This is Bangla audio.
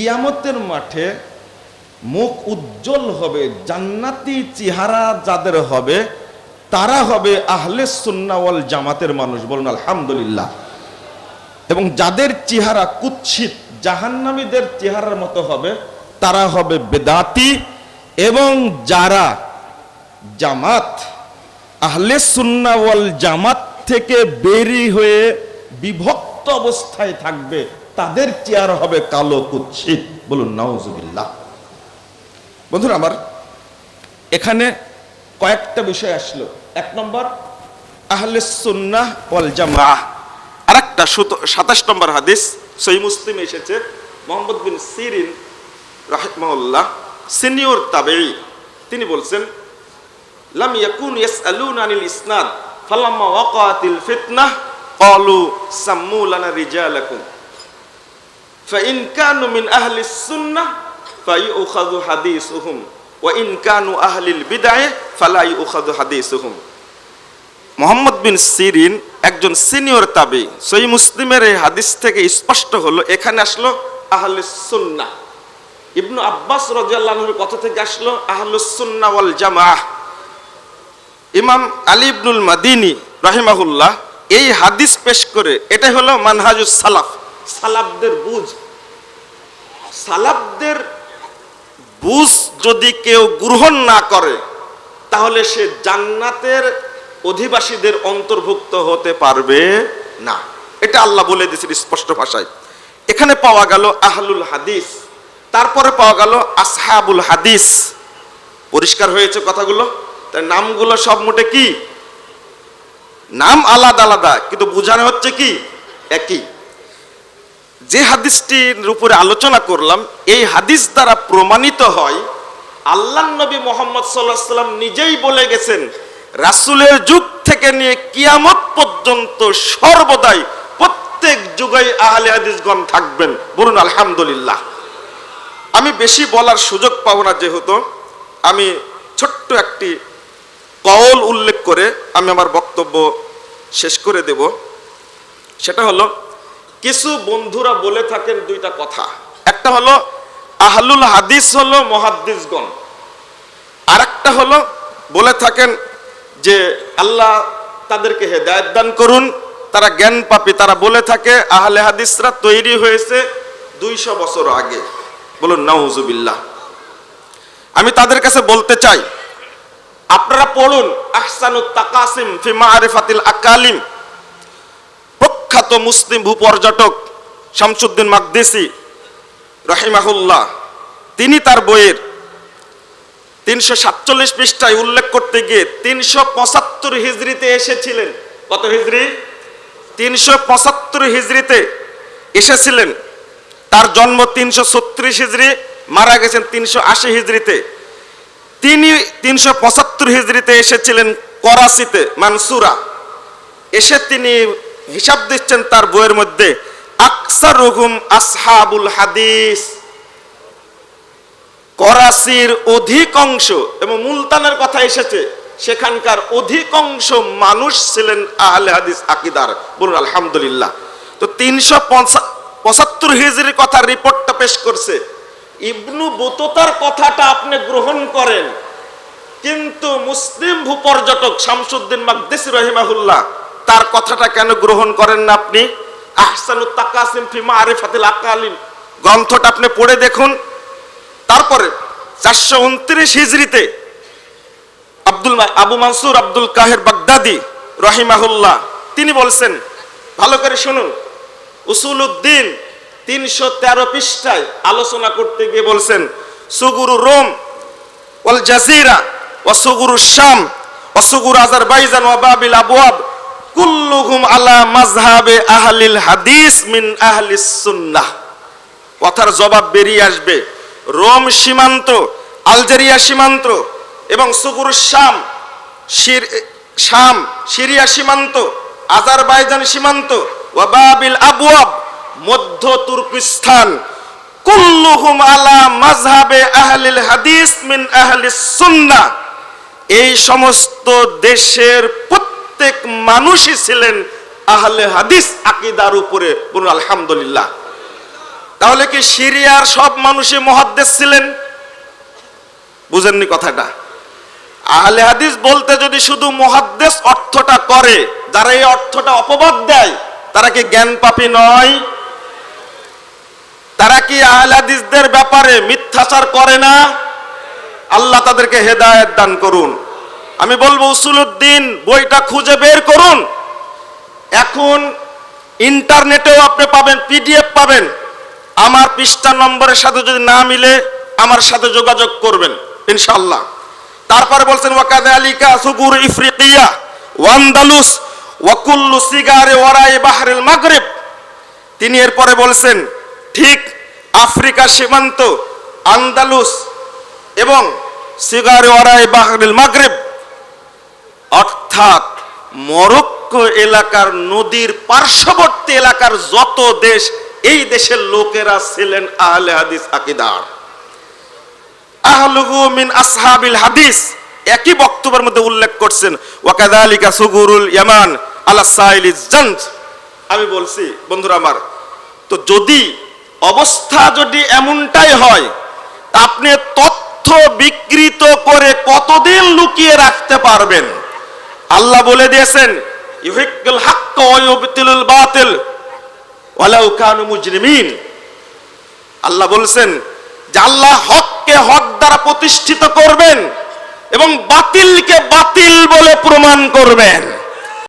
কিয়ামতের মাঠে মুখ উজ্জ্বল হবে, জান্নাতি চেহারা যাদের হবে, তারা হবে আহলে সুন্নাওয়াল জামাতের মানুষ। বলুন, আলহামদুলিল্লাহ। এবং যাদের চেহারা কুৎসিত, জাহান্নামীদের চেহারার মতো হবে, তারা হবে বেদাতি এবং যারা জামাত, আহলে সুন্না ওয়াল জামাত থেকে বেরি হয়ে বিভক্ত অবস্থায় থাকবে তাদের চেয়ার হবে কালো কুচ্ছিত বলুন নওয়াজুবিল্লাহ বন্ধুরা, আমার এখানে কয়েকটা বিষয় আসলো। এক নম্বর, আহলে সুন্নাহ ওয়াল জামাহ। আর একটা সাতাশ নম্বর হাদিস সই মুসলিম এসেছে। মোহাম্মদ বিন সিরিন রাহমাউল্লাহ সিনিয়র তাবেই তিনি বলছেন, লাম ইয়াকুন ইয়াসআলুন আনিল ইসনাদ, ফালাম্মা ওয়াকাতিল ফিতনাহ, ক্বালু সাম্মু লানা রিজালাকুম। فإن كانوا من أهل السنة فيؤخذ حديثهم وإن كانوا أهل البدع فلا يؤخذ حديثهم মোহাম্মদ বিন সিরিন একজন সিনিয়র তাবি সই মুসলিমের এই হাদিস থেকে স্পষ্ট হলো এখানে আসলো আহলে সুন্না ইবনু আব্বাস রাজিয়াল্লাহুর কথা থেকে আসলো আহলুস সুন্না ওয়াল জামাহ ইমাম আলী ইবনুল মাদিনী রাহিমাহুল্লাহ এই হাদিস পেশ করে এটা হলো মানহাজুস সালাফ সালাফদের বুঝ। সালাবদের বুঝ যদি কেউ গ্রহণ না করে, তাহলে সে জান্নাতের অধিবাসীদের অন্তর্ভুক্ত হতে পারবে না। এটা আল্লাহ বলে দিয়েছেন স্পষ্ট ভাষায়। এখানে পাওয়া গেল আহলুল হাদিস, তারপরে পাওয়া গেল আসহাবুল হাদিস। পরিষ্কার হয়েছে কথাগুলো? তার নামগুলো সব মোটে কি? নাম আলাদা আলাদা, কিন্তু বোঝানো হচ্ছে কি? একই। যে হাদিসটির উপরে আলোচনা করলাম, এই হাদিস দ্বারা প্রমাণিত হয়, আল্লাহ নবী মোহাম্মদ সাল্লাহ সাল্লাম নিজেই বলে গেছেন, রাসুলের যুগ থেকে নিয়ে কিয়ামত পর্যন্ত সর্বদাই প্রত্যেক যুগে আহলে হাদিসগণ থাকবেন। বলুন, আলহামদুলিল্লাহ। আমি বেশি বলার সুযোগ পাবো না যেহেতু আমি ছোট্ট একটি কওল উল্লেখ করে আমি আমার বক্তব্য শেষ করে দেব। সেটা হলো কিছু বন্ধুরা বলে থাকেন দুইটা কথা। একটা হলো, আহলুল হাদিস হলো মহাদ্দিসগণ। আর একটা হলো, বলে থাকেন যে আল্লাহ তাদেরকে হেদায়ত দান করুন। তারা জ্ঞান পাপি, তারা বলে থাকে, আহলে হাদিসরা তৈরি হয়েছে দুইশো বছর আগে। বলুন, নাউজুবিল্লাহ। আমি তাদের কাছে বলতে চাই, আপনারা পড়ুন, আহসানুত তাকাসিম ফি মারিফাতিল আকালিম। প্রখ্যাত মুসলিম ভূপর্যটক শামসুদ্দিন মাকদেসি, রহিমাহুল্লাহ, তিনি তার বইয়ের তিনশো সাতচল্লিশ পৃষ্ঠায় উল্লেখ করতে গিয়ে তিনশো পঁচাত্তর হিজড়িতে এসেছিলেন। কত হিজড়ি? তিনশো পঁচাত্তর হিজড়িতে এসেছিলেন। তার জন্ম তিনশো ছত্রিশ হিজড়ি, মারা গেছেন তিনশো আশি হিজড়িতে। তিনি তিনশো পঁচাত্তর হিজড়িতে এসেছিলেন করাচিতে, মানসুরা। এসে তিনি হিসাব দিচ্ছেন তার বইয়ের মধ্যে আকসার রহুম আসহাবুল হাদিস। করাচির অধিকাংশ এবং মুলতানের কথা এসেছে, সেখানকার অধিকাংশ মানুষ ছিলেন আহলে হাদিস আকিদার। বলুন, আলহামদুলিল্লাহ। তো তিনশো পঁচাত্তর হিজড়ির কথা রিপোর্টটা পেশ করছে। ইবনু বুততার কথাটা আপনি গ্রহণ করেন। কিন্তু মুসলিম ভূপর্যটক শামসুদ্দিন মাকদেসি রহিমাহুল্লাহ তার কথাটা কেন গ্রহণ করেন না আপনি? গ্রন্থটা আপনি পড়ে দেখুন। তারপরে চারশো উনত্রিশ হিজড়িতে আব্দুল আবু মানসুর আব্দুল কাহের বাগদাদি রহিমাহুল্লাহ, তিনি বলছেন, ভালো করে শুনুন উসুল উদ্দিন তিনশো তেরো পৃষ্ঠায় আলোচনা করতে গিয়ে বলছেন, সুগুরু রোম ওয়াল জাজিরা ও সুগুরু শাম ও সুগুরু আজারবাইজান ও বাবিল আবওয়াব কুল্লুহুম আলা মাজহাবে আহলিল হাদিস মিন আহলিস সুন্নাহ। কথার জবাব বেরিয়ে আসবে। রোম সীমান্ত, আলজেরিয়া সীমান্ত এবং সুগুরু শাম শাম, সিরিয়া সীমান্ত, আজারবাইজান সীমান্ত ওয়াবাবিল আবওয়াব, মধ্য তুর্কিস্তান। কুল্লুহুম আলা মাজহাবে আহলিল হাদিস মিন আহলিস সুন্নাহ। এই সমস্ত দেশের প্রত্যেক মানুষই ছিলেন আহলে হাদিস আকিদার উপরে বলুন, আলহামদুলিল্লাহ। তাহলে কি সিরিয়ার সব মানুষই মহাদ্দেশ ছিলেন? বুঝেননি কথাটা। আহলে হাদিস বলতে যদি শুধু মহাদ্দেশ অর্থটা করে, যারা এই অর্থটা অপবাদ দেয়, তারা কি জ্ঞান পাপী নয়? তারা কি আহলে হাদিসদের ব্যাপারে মিথ্যাচার করে না? আল্লাহ তাদেরকে হেদায়েত দান করুন। আমি বলব উসুলুদ্দিন বইটা খুঁজে বের করুন। এখন ইন্টারনেটেও আপনি পাবেন, পিডিএফ পাবেন। আমার পৃষ্ঠা নম্বরের সাথে যদি না মিলে, আমার সাথে যোগাযোগ করবেন, ইনশাআল্লাহ। তারপরে বলছেন ওয়াকাদে আলিকা সুগুর ইফরিকিয়া ওয়ান্দালুস ওয়াকুল্লু সিগারে ওয়ারাই বাহরেল মাগরিব। তিনি এরপরে বলছেন, ঠিক আফ্রিকা সীমান্ত, আন্দালুস এবং সিগারে ওয়ারাই বাহরেল মাগরিব। অর্থাৎ মরক্কো এলাকার নদীর পার্শ্ববর্তী এলাকার যত দেশ, এই দেশের লোকেরা ছিলেন আহলে হাদিস আকিদার। আহলুহু মিন আসহাবিল হাদিস, একই বক্তব্যের মধ্যে উল্লেখ করছেন ওয়াকাদালিকা সুগুরুল ইয়ামান আলা সাইলিজ জান্দ আমি বলছি, বন্ধুরা আমার, তো যদি অবস্থা যদি এমনটাই হয়, তা আপনি তথ্য বিকৃত করে কতদিন লুকিয়ে রাখতে পারবেন? আল্লাহ বলে দিয়েছেন ইউহিকুল হাক্ক ওয়াইয়ুবতিলুল বাতিল ওয়ালাউ কানু মুজরিমিন। আল্লাহ বলছেন, যে আল্লাহ হককে হক দ্বারা প্রতিষ্ঠিত করবেন এবং বাতিলকে বাতিল বলে প্রমাণ করবেন।